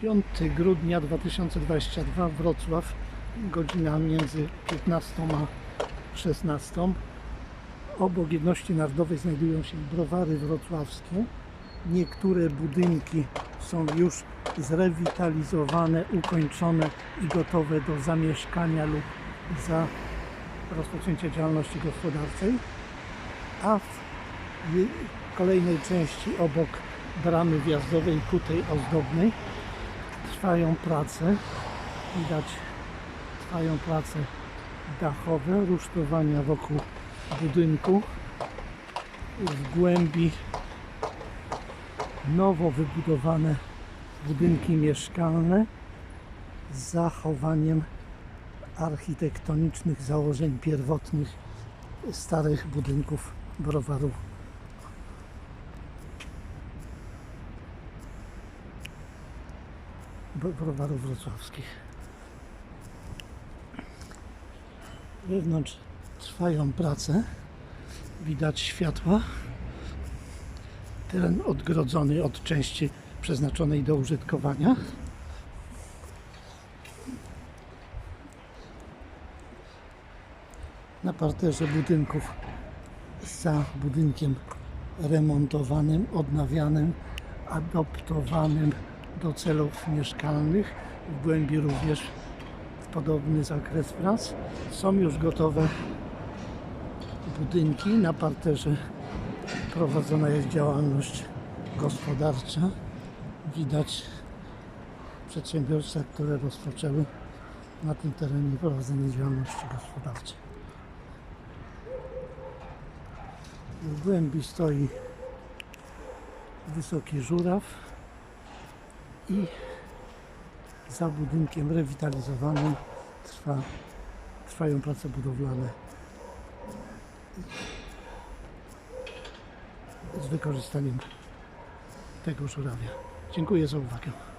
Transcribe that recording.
5 grudnia 2022 Wrocław, godzina między 15 a 16. Obok jedności narodowej znajdują się browary wrocławskie. Niektóre budynki są już zrewitalizowane, ukończone i gotowe do zamieszkania lub za rozpoczęcia działalności gospodarczej. A w kolejnej części obok bramy wjazdowej kutej ozdobnej trwają prace. Widać, trwają prace dachowe, rusztowania wokół budynku. W głębi nowo wybudowane budynki mieszkalne z zachowaniem architektonicznych założeń pierwotnych starych budynków browaru browarów wrocławskich. Wewnątrz trwają prace. Widać światła. Teren odgrodzony od części przeznaczonej do użytkowania. Na parterze budynków za budynkiem remontowanym, odnawianym, adoptowanym do celów mieszkalnych. W głębi również podobny zakres prac. Są już gotowe budynki. Na parterze prowadzona jest działalność gospodarcza. Widać przedsiębiorstwa, które rozpoczęły na tym terenie prowadzenie działalności gospodarczej. W głębi stoi wysoki żuraw i za budynkiem rewitalizowanym trwa, trwają prace budowlane z wykorzystaniem tego żurawia. Dziękuję za uwagę.